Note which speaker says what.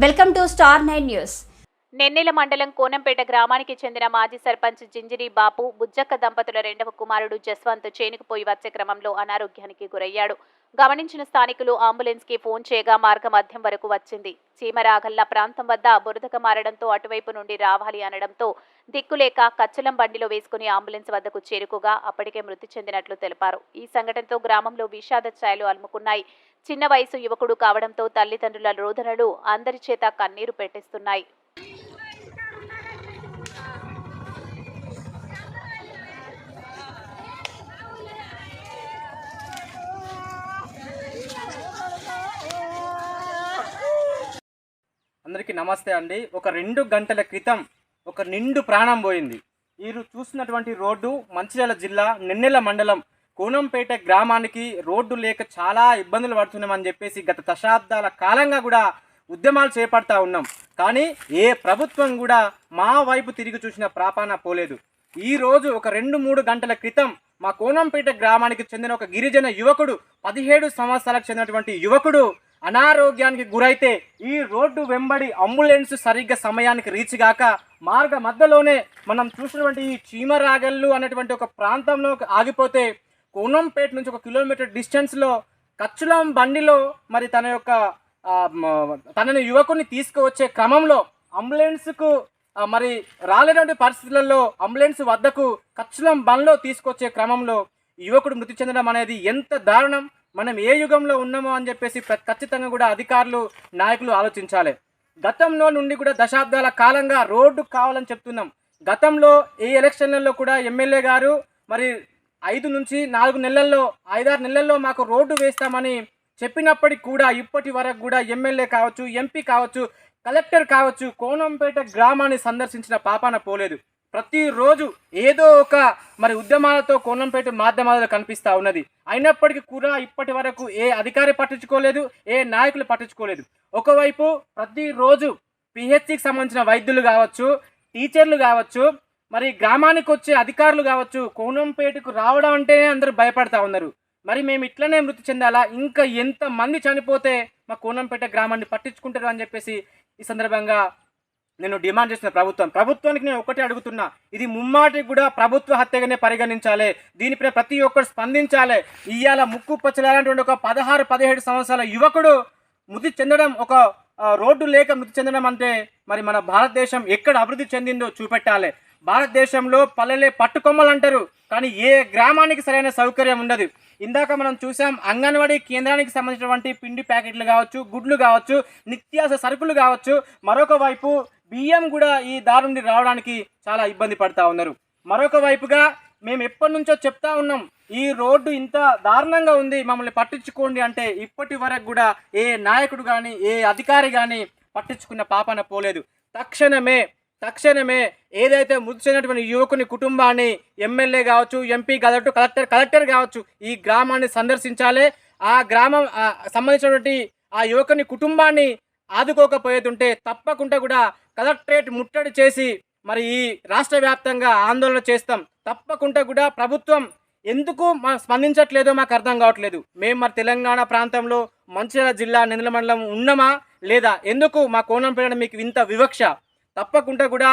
Speaker 1: Welcome to star nine news.
Speaker 2: Nennela మండలం కోనంపేట గ్రామానికి చెందిన మాజీ సర్పంచ్ జింజిరి బాపు బుజ్జక్క దంపతుల రెండవ కుమారుడు జస్వంత్ చేనుకుపోయి వచ్చే క్రమంలో అనారోగ్యానికి గురయ్యాడు. గమనించిన స్థానికులు అంబులెన్స్కి ఫోన్ చేయగా మార్గ మధ్యం వరకు వచ్చింది. చీమరాగల్ల ప్రాంతం వద్ద బురదక మారడంతో అటువైపు నుండి రావాలి అనడంతో దిక్కులేక కచ్చలం బండిలో వేసుకుని అంబులెన్స్ వద్దకు చేరుకోగా అప్పటికే మృతి చెందినట్లు తెలిపారు. ఈ సంఘటనతో గ్రామంలో విషాద ఛాయలు అలుముకున్నాయి. చిన్న వయసు యువకుడు కావడంతో తల్లిదండ్రుల రోదనలు అందరి చేత కన్నీరు పెట్టిస్తున్నాయి.
Speaker 3: అందరికీ నమస్తే అండి. ఒక రెండు గంటల క్రితం ఒక నిండు ప్రాణం పోయింది. మీరు చూసినటువంటి రోడ్డు మంచిర్యాల జిల్లా నెన్నెల మండలం కోనంపేట గ్రామానికి రోడ్డు లేక చాలా ఇబ్బందులు పడుతున్నామని చెప్పేసి గత దశాబ్దాల కాలంగా కూడా ఉద్యమాలు చేపడతా ఉన్నాం. కానీ ఏ ప్రభుత్వం కూడా మా వైపు తిరిగి చూసిన ప్రాపాన పోలేదు. ఈ రోజు ఒక రెండు మూడు గంటల క్రితం మా కోనంపేట గ్రామానికి చెందిన ఒక గిరిజన యువకుడు పదిహేడు సంవత్సరాలకు చెందినటువంటి యువకుడు అనారోగ్యానికి గురైతే ఈ రోడ్డు వెంబడి అంబులెన్స్ సరిగ్గా సమయానికి రీచ్ గాక మార్గ మధ్యలోనే మనం చూసినటువంటి ఈ చీమరాగల్లు అనేటువంటి ఒక ప్రాంతంలో ఆగిపోతే కోనంపేట నుంచి ఒక కిలోమీటర్ డిస్టెన్స్లో కచ్చులం బండిలో మరి తన యొక్క తనని యువకుని తీసుకువచ్చే క్రమంలో అంబులెన్స్కు మరి రాలేటువంటి పరిస్థితులలో అంబులెన్స్ వద్దకు కచ్చులం బండ్లో తీసుకొచ్చే క్రమంలో యువకుడు మృతి చెందడం అనేది ఎంత దారుణం. మనం ఏ యుగంలో ఉన్నామో అని చెప్పేసి ఖచ్చితంగా కూడా అధికారులు నాయకులు ఆలోచించాలి. గతంలో నుండి కూడా దశాబ్దాల కాలంగా రోడ్డు కావాలని చెప్తున్నాం. గతంలో ఈ ఎలక్షన్లలో కూడా ఎమ్మెల్యే గారు మరి ఐదు నుంచి నాలుగు నెలల్లో ఐదారు నెలల్లో మాకు రోడ్డు వేస్తామని చెప్పినప్పటికి కూడా ఇప్పటి వరకు కూడా ఎమ్మెల్యే కావచ్చు ఎంపీ కావచ్చు కలెక్టర్ కావచ్చు కోనంపేట గ్రామాన్ని సందర్శించిన పాపాన పోలేదు. ప్రతిరోజు ఏదో ఒక మరి ఉద్యమాలతో కోనంపేట మాధ్యమాలలో కనిపిస్తూ ఉన్నది. అయినప్పటికీ కూడా ఇప్పటి వరకు ఏ అధికారి పట్టించుకోలేదు ఏ నాయకులు పట్టించుకోలేదు. ఒకవైపు ప్రతిరోజు పిహెచ్సికి సంబంధించిన వైద్యులు కావచ్చు టీచర్లు కావచ్చు మరి గ్రామానికి వచ్చే అధికారులు కావచ్చు కోనంపేటకు రావడం అంటేనే అందరూ భయపడతా ఉన్నారు. మరి మేము ఇట్లనే మృతి చెందాలా? ఇంకా ఎంతమంది చనిపోతే మా కోనంపేట గ్రామాన్ని పట్టించుకుంటారు అని చెప్పేసి ఈ సందర్భంగా నేను డిమాండ్ చేస్తున్న ప్రభుత్వం. ప్రభుత్వానికి నేను ఒకటే అడుగుతున్నా ఇది ముమ్మాటికి కూడా ప్రభుత్వ హత్యగానే పరిగణించాలి. దీనిపై ప్రతి ఒక్కరు స్పందించాలి. ఇవాళ ముక్కు పచ్చలాంటి ఒక పదహారు పదిహేడు సంవత్సరాల యువకుడు మృతి చెందడం ఒక రోడ్డు లేక మృతి చెందడం అంటే మరి మన భారతదేశం ఎక్కడ అభివృద్ధి చెందిందో చూపెట్టాలి. భారతదేశంలో పల్లెలే పట్టుకొమ్మలు అంటారు కానీ ఏ గ్రామానికి సరైన సౌకర్యం ఉండదు. ఇందాక మనం చూసాం అంగన్వాడీ కేంద్రానికి సంబంధించినటువంటి పిండి ప్యాకెట్లు కావచ్చు గుడ్లు కావచ్చు నిత్యాస సరుకులు కావచ్చు. మరొక వైపు బియ్యం కూడా ఈ దారి నుండి రావడానికి చాలా ఇబ్బంది పడతా ఉన్నారు. మరొక వైపుగా మేము ఎప్పటి నుంచో చెప్తా ఉన్నాం ఈ రోడ్డు ఇంత దారుణంగా ఉంది మమ్మల్ని పట్టించుకోండి అంటే ఇప్పటి వరకు కూడా ఏ నాయకుడు కానీ ఏ అధికారి కానీ పట్టించుకున్న పాపన పోలేదు. తక్షణమే తక్షణమే ఏదైతే మృతి చెందినటువంటి యువకుని కుటుంబాన్ని ఎమ్మెల్యే కావచ్చు ఎంపీ కావచ్చు కలెక్టర్ కలెక్టర్ కావచ్చు ఈ గ్రామాన్ని సందర్శించాలి. ఆ గ్రామం సంబంధించినటువంటి ఆ యువకుని కుటుంబాన్ని ఆదుకోకపోయేతుంటే తప్పకుండా కూడా కలెక్టరేట్ ముట్టడి చేసి మరి ఈ రాష్ట్ర వ్యాప్తంగా ఆందోళన చేస్తాం. తప్పకుండా కూడా ప్రభుత్వం ఎందుకు మా స్పందించట్లేదో మాకు అర్థం కావట్లేదు. మేము మరి తెలంగాణ ప్రాంతంలో మంచిర్యాల జిల్లా నిందల మండలం ఉన్నామా లేదా? ఎందుకు మా కోణం మీకు ఇంత వివక్ష? తప్పకుండా కూడా